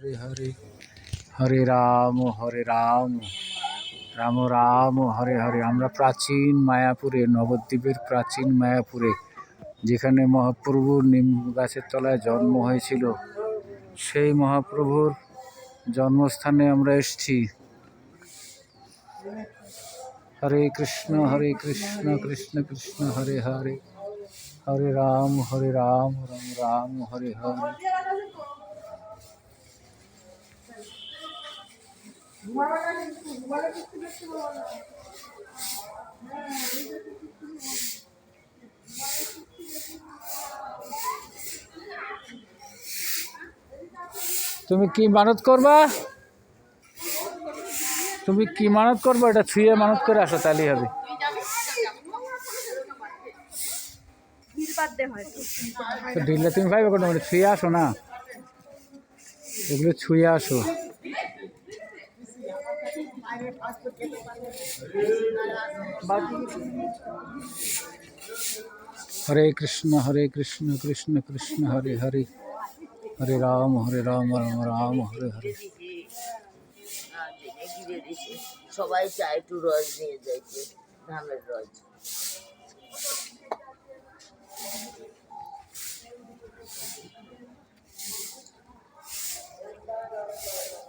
হরে হরে হরে রাম হরে রাম। রাম রাম, হরে হরে। আমরা প্রাচীন মায়াপুরে, নবদ্বীপের প্রাচীন মায়াপুরে, যেখানে মহাপ্রভুর নিম গাছের তলায় জন্ম হয়েছিল, সেই মহাপ্রভুর জন্মস্থানে আমরা এসেছি। হরে কৃষ্ণ হরে কৃষ্ণ কৃষ্ণ কৃষ্ণ, হরে হরে। হরে রাম হরে রাম রাম রাম, হরে হরে। তুমি কি মানত করবা? তুমি কি মানত করবা? এটা ছুঁয়ে মানত করে আসো তাহলেই হবে। হয়তো তুমি কোনো মানে ছুঁয়ে আসো না। এগুলো ছুঁয়ে আসো। হরে কৃষ্ণ হরে কৃষ্ণ কৃষ্ণ কৃষ্ণ হরে হরে হরে রাম হরে রাম রাম রাম হরে হরে ঘিরে দিছে সবাই চায় একটু রস নিয়ে যাইতে ধানের রস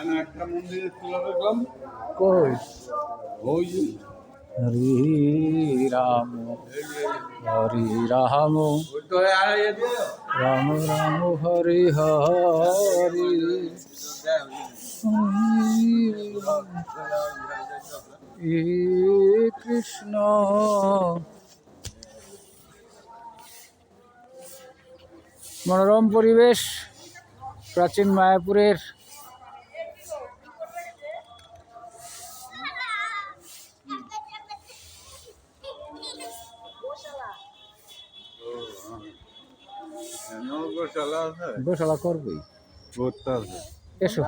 একটা মন্দিরে খোলা দেখলাম কই? ওই যে হরে রাম হরে রাম। রাম রাম হরে হরে। কৃষ্ণ। মনোরম পরিবেশ প্রাচীন মায়াপুরের গোশালা করবই। এসো।